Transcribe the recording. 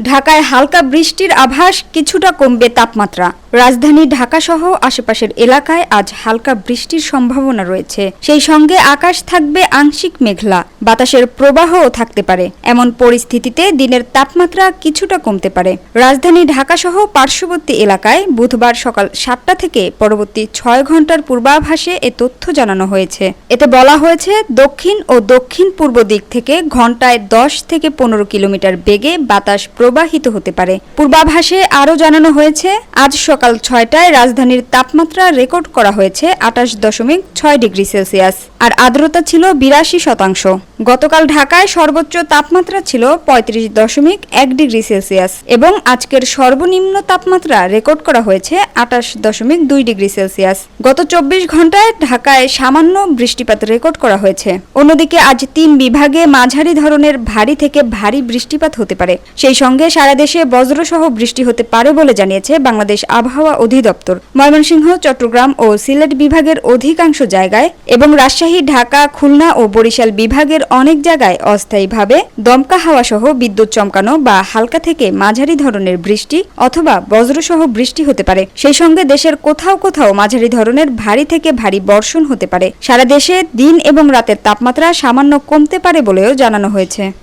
ঢাকায় হালকা বৃষ্টির আভাস, কিছুটা কমবে তাপমাত্রা। রাজধানী ঢাকাসহ আশেপাশের এলাকায় আজ হালকা বৃষ্টির সম্ভাবনা রয়েছে। সেই সঙ্গে আকাশ থাকবে আংশিক মেঘলা, বাতাসের প্রবাহও থাকতে পারে। এমন পরিস্থিতিতে দিনের তাপমাত্রা কিছুটা কমতে পারে। রাজধানী ঢাকাসহ পার্শ্ববর্তী এলাকায় বুধবার সকাল সাতটা থেকে পরবর্তী ছয় ঘণ্টার পূর্বাভাসে এ তথ্য জানানো হয়েছে। এতে বলা হয়েছে, দক্ষিণ ও দক্ষিণ পূর্ব দিক থেকে ঘন্টায় দশ থেকে পনেরো কিলোমিটার বেগে বাতাস প্রবাহিত হতে পারে। পূর্বাভাসে আরও জানানো হয়েছে, আজ সকাল ছয়টায় রাজধানীর তাপমাত্রা রেকর্ড করা হয়েছে আটাশ দশমিক ছয় ডিগ্রি সেলসিয়াস। আর আর্দ্রতা ছিল বিরাশি শতাংশ। গতকাল ঢাকায় সর্বোচ্চ তাপমাত্রা ছিল পঁয়ত্রিশ দশমিক এক ডিগ্রি সেলসিয়াস এবং আজকের সর্বনিম্ন তাপমাত্রা রেকর্ড করা হয়েছে আটাশ দশমিক দুই ডিগ্রি সেলসিয়াস। গত চব্বিশ ঘন্টায় ঢাকায় সামান্য বৃষ্টিপাত রেকর্ড করা হয়েছে। অন্যদিকে আজ তিন বিভাগে মাঝারি ধরনের ভারী থেকে ভারী বৃষ্টিপাত হতে পারে। সেই সঙ্গে সারা দেশে বজ্রসহ বৃষ্টি হতে পারে বলে জানিয়েছে বাংলাদেশ আবহাওয়া অধিদপ্তর। ময়মনসিংহ, চট্টগ্রাম ও সিলেট বিভাগের অধিকাংশ জায়গায় এবং রাজশাহী ঢাকা, খুলনা ও বরিশাল বিভাগের অনেক জায়গায় অস্থায়ীভাবে দমকা হাওয়া সহ বিদ্যুৎ চমকানো বা হালকা থেকে মাঝারি ধরনের বৃষ্টি অথবা বজ্রসহ বৃষ্টি হতে পারে। সেই সঙ্গে দেশের কোথাও কোথাও মাঝারি ধরনের ভারী থেকে ভারী বর্ষণ হতে পারে। সারা দেশে দিন এবং রাতের তাপমাত্রা সামান্য কমতে পারে বলেও জানানো হয়েছে।